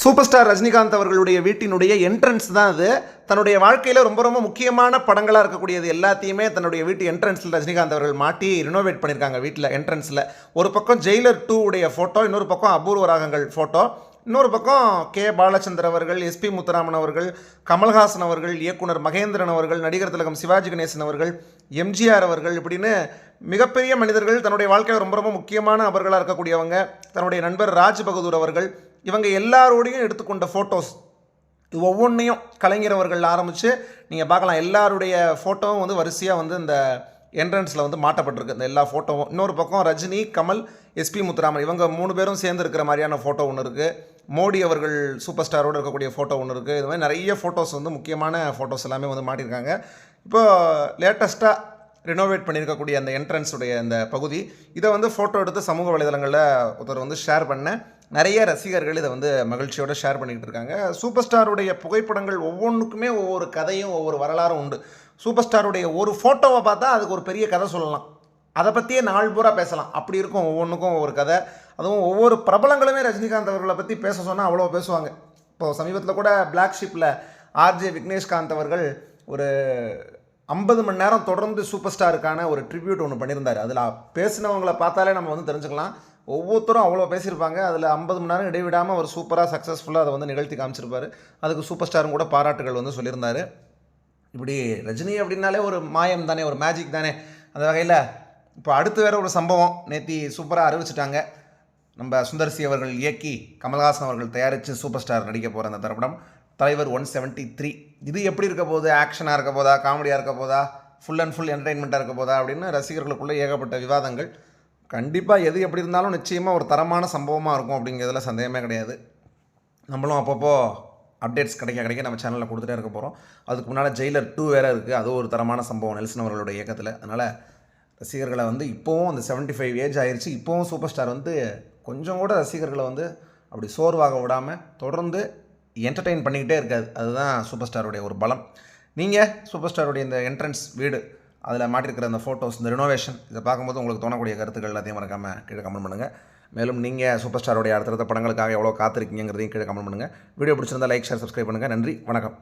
Super star Rajinikanth அவர்களுடைய வீட்டினுடைய entrance தான் அது. தன்னுடைய வாழ்க்கையில் ரொம்ப ரொம்ப முக்கியமான படங்களாக இருக்கக்கூடியது எல்லாத்தையுமே தன்னுடைய வீட்டு என்ட்ரன்ஸில் ரஜினிகாந்த் அவர்கள் மாட்டி ரினோவேட் பண்ணியிருக்காங்க வீட்டில் என்ட்ரன்ஸில் ஒரு பக்கம் ஜெயிலர் டூ உடைய ஃபோட்டோ இன்னொரு பக்கம் அபூர்வ ராகங்கள் ஃபோட்டோ இன்னொரு பக்கம் கே. பாலச்சந்தர் அவர்கள் எஸ்பி முத்துராமன் அவர்கள் கமல்ஹாசன் அவர்கள் இயக்குனர் மகேந்திரன் அவர்கள் நடிகர் திலகம் சிவாஜி கணேசன் அவர்கள் எம்ஜிஆர் அவர்கள் இப்படின்னு மிகப்பெரிய மனிதர்கள் தன்னுடைய வாழ்க்கையில் ரொம்ப ரொம்ப முக்கியமான நபர்களாக இருக்கக்கூடியவங்க. தன்னுடைய நண்பர் ராஜ் பகதூர் அவர்கள் இவங்க எல்லாரோடையும் எடுத்துக்கொண்ட ஃபோட்டோஸ் இது ஒவ்வொன்றையும் கலைஞர் அவர்கள் ஆரம்பித்து நீங்கள் பார்க்கலாம். எல்லாருடைய ஃபோட்டோவும் வந்து வரிசையாக வந்து இந்த என்ட்ரன்ஸில் வந்து மாட்டப்பட்டிருக்கு. இந்த எல்லா ஃபோட்டோவும் இன்னொரு பக்கம் ரஜினி கமல் எஸ்பி முத்துராமன். இவங்க மூணு பேரும் சேர்ந்து இருக்கிற மாதிரியான ஃபோட்டோ ஒன்று இருக்குது மோடி அவர்கள் சூப்பர் ஸ்டாரோடு இருக்கக்கூடிய ஃபோட்டோ ஒன்று இருக்குது இது மாதிரி நிறைய ஃபோட்டோஸ் வந்து முக்கியமான ஃபோட்டோஸ் எல்லாமே வந்து மாட்டியிருக்காங்க இப்போ லேட்டஸ்ட்டாக ரினோவேட் பண்ணியிருக்கக்கூடிய அந்த என்ட்ரன்ஸுடைய அந்த பகுதி இதை வந்து ஃபோட்டோ எடுத்து சமூக வலைதளங்களில் ஒருத்தர் வந்து ஷேர் பண்ணேன். நிறைய ரசிகர்கள் இதை வந்து மகிழ்ச்சியோட ஷேர் பண்ணிக்கிட்டு இருக்காங்க. சூப்பர் ஸ்டாருடைய புகைப்படங்கள் ஒவ்வொன்றுக்குமே ஒவ்வொரு கதையும் ஒவ்வொரு வரலாறும் உண்டு. சூப்பர் ஸ்டாருடைய ஒரு ஃபோட்டோவை பார்த்தா அதுக்கு ஒரு பெரிய கதை சொல்லலாம். அதை பற்றியே நாள் பூரா பேசலாம். அப்படி இருக்கும் ஒவ்வொன்றுக்கும் ஒவ்வொரு கதை. அதுவும் ஒவ்வொரு பிரபலங்களுமே ரஜினிகாந்த் அவர்களை பற்றி பேச சொன்னால் அவ்வளோ பேசுவாங்க. இப்போது சமீபத்தில் கூட பிளாக் ஷிப்பில் ஆர்ஜே விக்னேஷ்காந்த் அவர்கள் ஒரு ஐம்பது மணி நேரம் தொடர்ந்து சூப்பர் ஸ்டாருக்கான ஒரு ட்ரிபியூட் ஒன்று பண்ணியிருந்தார். அதில் பேசினவங்களை பார்த்தாலே நம்ம வந்து தெரிஞ்சுக்கலாம். ஒவ்வொருத்தரும் அவ்வளோ பேசியிருப்பாங்க. அதில் ஐம்பது மணி நேரம் இடைவிடாமல் அவர் சூப்பராக சக்ஸஸ்ஃபுல்லாக அதை வந்து நிகழ்த்தி காமிச்சிருப்பாரு. அதுக்கு சூப்பர் ஸ்டாரும் கூட பாராட்டுகள் வந்து சொல்லியிருந்தார். இப்படி ரஜினி அப்படின்னாலே ஒரு மாயம் தானே ஒரு மேஜிக் தானே. அந்த வகையில் இப்போ அடுத்து வேறு ஒரு சம்பவம். நேத்தி சூப்பராக அறிவிச்சிட்டாங்க. நம்ம சுந்தர்சி அவர்கள் இயக்கி கமல்ஹாசன் அவர்கள் தயாரித்து சூப்பர் ஸ்டார் நடிக்க போகிற அந்த திரைப்படம் தலைவர் ஒன் செவன்ட்டி த்ரீ இது எப்படி இருக்க போகுது? ஆக்ஷனாக இருக்க போதா? காமெடியாக இருக்க போதா? ஃபுல் அண்ட் ஃபுல் என்டர்டைன்மெண்ட்டாக இருக்க போதா? அப்படின்னு ரசிகர்களுக்குள்ளே ஏகப்பட்ட விவாதங்கள். கண்டிப்பாக எது எப்படி இருந்தாலும் நிச்சயமாக ஒரு தரமான சம்பவமாக இருக்கும் அப்படிங்கிறதுல சந்தேகமே கிடையாது. நம்மளும் அப்பப்போ அப்டேட்ஸ் கிடைக்க கிடைக்க நம்ம சேனலில் கொடுத்துட்டே இருக்க போகிறோம் அதுக்கு முன்னால் ஜெயிலர் டூ வேறு இருக்குது அது ஒரு தரமான சம்பவம் நெல்சன் அவர்களுடைய இயக்கத்தில். அதனால் ரசிகர்களை வந்து இப்போவும் அந்த 75 ஃபைவ் ஏஜ் ஆயிடுச்சு இப்போவும் சூப்பர் ஸ்டார் வந்து கொஞ்சம் கூட ரசிகர்களை வந்து அப்படி சோர்வாக விடாமல் தொடர்ந்து என்டர்டெயின் பண்ணிக்கிட்டே இருக்காது. அதுதான் சூப்பர் ஸ்டாருடைய ஒரு பலம். நீங்கள் சூப்பர் ஸ்டாருடைய இந்த என்ட்ரன்ஸ் வீடு அதில் மாட்டிருக்கிற அந்த ஃபோட்டோஸ் இந்த ரினோவேஷன் இதை பார்க்கும்போது உங்களுக்கு தோணக்கூடிய கருத்துக்கள் எல்லாத்தையும் மறக்காமல் கீழே கமெண்ட் பண்ணுங்கள் மேலும் நீங்கள் சூப்பர் ஸ்டாருடைய அடுத்தடுத்த படங்களுக்காக எவ்வளோ காத்திருக்கீங்கிறதையும் கீழே கமெண்ட் பண்ணுங்கள் வீடியோ பிடிச்சிருந்தா லைக் ஷேர் சப்ஸ்கிரைப் பண்ணுங்கள் நன்றி வணக்கம்.